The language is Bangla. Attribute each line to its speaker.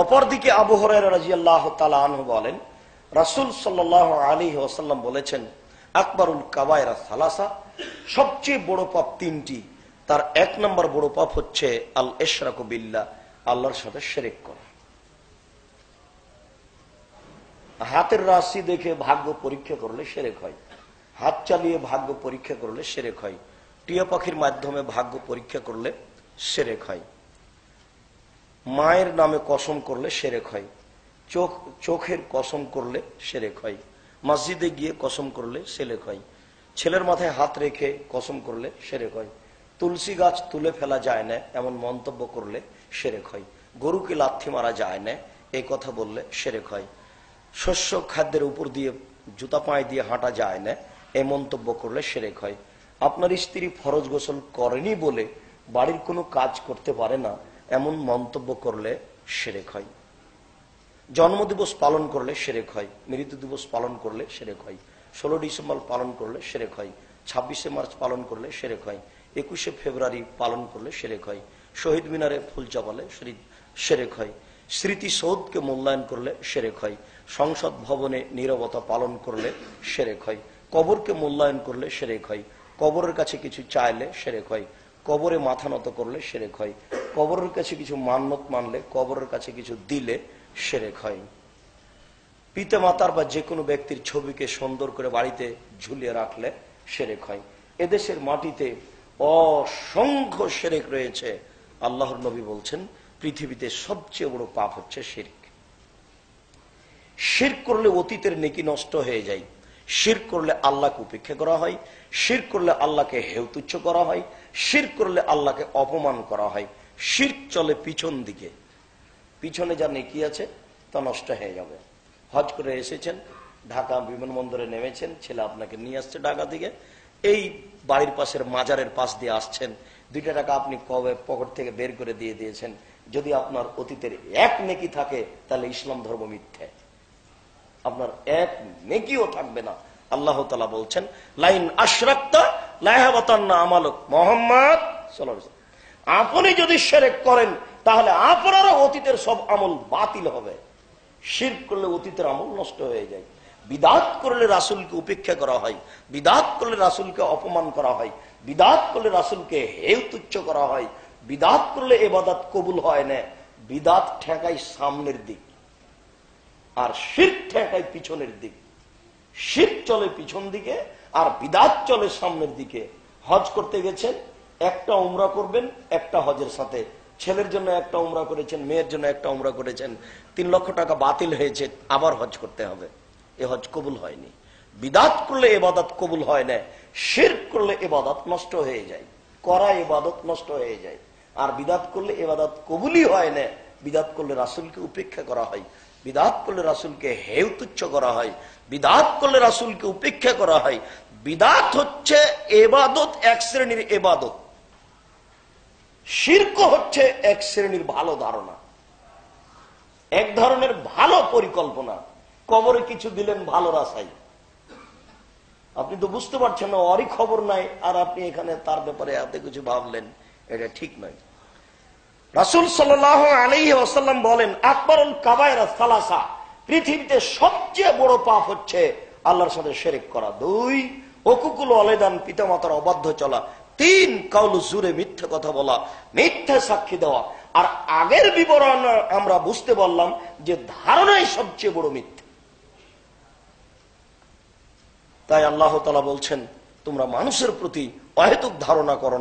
Speaker 1: অপরদিকে আবু রাজিয়াল্লাহ তালা বলেন, রাসুল সাল্লাহ আলী ওসাল্লাম বলেছেন, আকবরুল কাবায়রা সালাসা সবচেয়ে বড় পাপ তিনটি। তার এক নম্বর বড় পাপ হচ্ছে আল এশরাকুবিল্লা আল্লাহর সাথে সেরেক করা। হাতের রাশি দেখে ভাগ্য পরীক্ষা করলে সেরেক হয়। হাত চালিয়ে ভাগ্য পরীক্ষা করলে সেরেক হয়। টিয়া পাখির মাধ্যমে ভাগ্য পরীক্ষা করলে সেরেক হয়। মায়ের নামে কসম করলে সেরেক হয়। চোখ, চোখের কসম করলে সেরেক হয়। মসজিদে গিয়ে কসম করলে সেরেক হয়। ছেলের মাথায় হাত রেখে কসম করলে সেরেক হয়। তুলসী গাছ তুলে ফেলা যায় না, এমন মন্তব্য করলে সেরেক হয়। গরুকে লাথি মারা যায় না, এই কথা বললে সেরেক হয়। শস্য খাদ্যের উপর দিয়ে, জুতা পায়ে দিয়ে হাঁটা যায় না, এই মন্তব্য করলে সেরেক হয়। আপনার স্ত্রী ফরজ গোসল করেনি বলে বাড়ির কোনো কাজ করতে পারে না এমন মন্তব্য করলে সেরেক হয় জন্মদিবস পালন করলে সেরেক হয় মৃত্যু দিবস পালন করলে সেরেক হয় ষোলো ডিসেম্বর পালন করলে সেরেক হয় ছাব্বিশে মার্চ পালন করলে সেরেক হয় একুশে ফেব্রুয়ারি পালন করলে সেরেক হয় শহীদ মিনারে ফুল চাপালে সেরেক হয় স্মৃতিসৌধকে মূল্যায়ন করলে সেরেক হয় সংসদ ভবনে নিরবতা পালন করলে সেরেক হয় কবরকে মূল্যায়ন করলে সেরেক হয় কবরের কাছে কিছু চাইলে সেরেক হয় কবরে মাথা নত করলে সেরেক হয় কবরের কাছে কিছু মান্যত মানলে, কবরের কাছে কিছু দিলে সেরেক হয়। পিতা মাতার বা যে কোনো ব্যক্তির ছবিকে সুন্দর করে বাড়িতে ঝুলিয়ে রাখলে সেরেক হয়। এদেশের মাটিতে অসংখ্য সেরেক রয়েছে। আল্লাহর নবী বলছেন, পৃথিবীতে সবচেয়ে বড় পাপ হচ্ছে শির্ক। শির করলে অতীতের নেকি নষ্ট হয়ে যায়। শির করলে আল্লাহকে উপেক্ষা করা হয়, শির করলে আল্লাহকে হেউতুচ্ছ করা হয়, শির করলে আল্লাহকে অপমান করা হয়। শির চলে পিছন দিকে। পিছনে যা নেকি আছে, তা নষ্ট হয়ে যাবে। হজ করে এসেছেন, ঢাকা বিমানবন্দরে নেমেছেন, ছেলে আপনাকে নিয়ে আসছে ঢাকা থেকে। এই বাড়ির পাশের মাজারের পাশ দিয়ে আসছেন। দুইটা টাকা আপনি কবে পকেট থেকে বের করে দিয়ে দিয়েছেন? যদি আপনার অতীতের এক নেকি থাকে, তাহলে ইসলাম ধর্ম মিথ্যে। আপনার এক নেকিও থাকবে না। আল্লাহ তালা বলছেন, লাইন আশরাক্তা লাহাবাতান্না আমালক। মোহাম্মদ আপনি যদি সেরেক করেন, তাহলে আপনারও অতীতের সব আমল বাতিল হবে। শির করলে অতীতের আমল নষ্ট হয়ে যায়। বিদাত করলে রাসুলকে উপেক্ষা করা হয়। বিদাত করলে রাসুলকে অপমান করা হয়। বিদাত করলে রাসুলকে হেউ তুচ্ছ করা হয়। বিদাত করলে এবাদাত কবুল হয় না। বিদাত ঠেকাই সামনের দিক। আর শির ঠেকাই পিছনের দিক। শির চলে পিছন দিকে, আর বিদাত চলে সামনের দিকে। হজ করতে গেছেন, একটা উমরা করবেন, একটা হজের সাথে। ছেলের জন্য একটা উমরা করেছেন, মেয়ের জন্য একটা উমরা করেছেন। তিন লক্ষ টাকা বাতিল হয়েছে, আবার হজ করতে হবে। এ হজ কবুল হয়নি। বিদাত করলে এবাদত কবুল হয় না, শির করলে এবাদত নষ্ট হয়ে যায়। করা এবাদত নষ্ট হয়ে যায়। আর বিদাত করলে এবাদত কবুলই হয় না বিদাত করলে রাসুলকে উপেক্ষা করা হয়, বিদাত করলে রাসুলকে হেউ তুচ্ছ করা হয়, বিদাত করলে রাসুলকে উপেক্ষা করা হয়। বিদাত হচ্ছে এবাদত, এক শ্রেণির এবাদত। শির্ক হচ্ছে এক শ্রেণির ভালো ধারণা। এক ধরনের ভালো পরিকল্পনা। কবরে কিছু দিলেন ভালো রাসাই। আপনি তো বুঝতে পারছেন না অরই খবর নাই, আর আপনি এখানে তার ব্যাপারে এত কিছু ভাবলেন, এটা ঠিক নয়। রাসুল সাল আলী আসাল্লাম বলেন, আকবরুল কাবায়রা সালাসা পৃথিবীতে সবচেয়ে বড় পাপ হচ্ছে আল্লাহর সাথে শেরেক করা। দুই অকুকুল অলেদান পিতামাতার অবাধ্য চলা। তিন, কাউল জুড়ে মিথ্যে কথা বলা, মিথ্যে সাক্ষী দেওয়া। আর আগের বিবরণ আমরা বুঝতে পারলাম যে ধারণাই সবচেয়ে বড় মিথ্যে। তাই আল্লাহ তালা বলছেন, তোমরা মানুষের প্রতি অহেতুক ধারণা করো